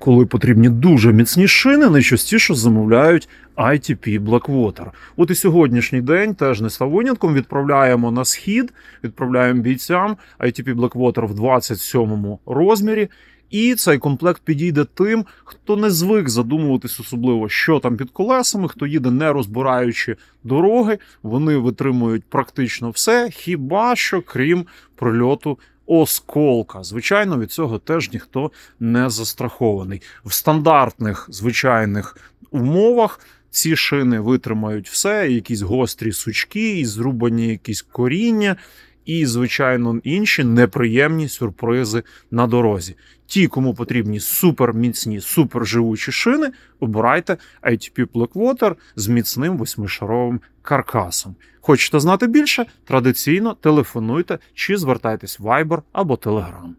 Коли потрібні дуже міцні шини, найчастіше замовляють ITP Blackwater. От і сьогоднішній день теж не став винятком. Відправляємо на схід, відправляємо бійцям ITP Blackwater в 27 розмірі. І цей комплект підійде тим, хто не звик задумуватись особливо, що там під колесами, хто їде не розбираючи дороги. Вони витримують практично все, хіба що крім прильоту осколка. Звичайно, від цього теж ніхто не застрахований. В стандартних звичайних умовах ці шини витримають все, якісь гострі сучки, і зрубані якісь коріння, і, звичайно, інші неприємні сюрпризи на дорозі. Ті, кому потрібні суперміцні, суперживучі шини, обирайте ITP Blackwater з міцним восьмишаровим каркасом. Хочете знати більше? Традиційно телефонуйте чи звертайтесь в Viber або Telegram.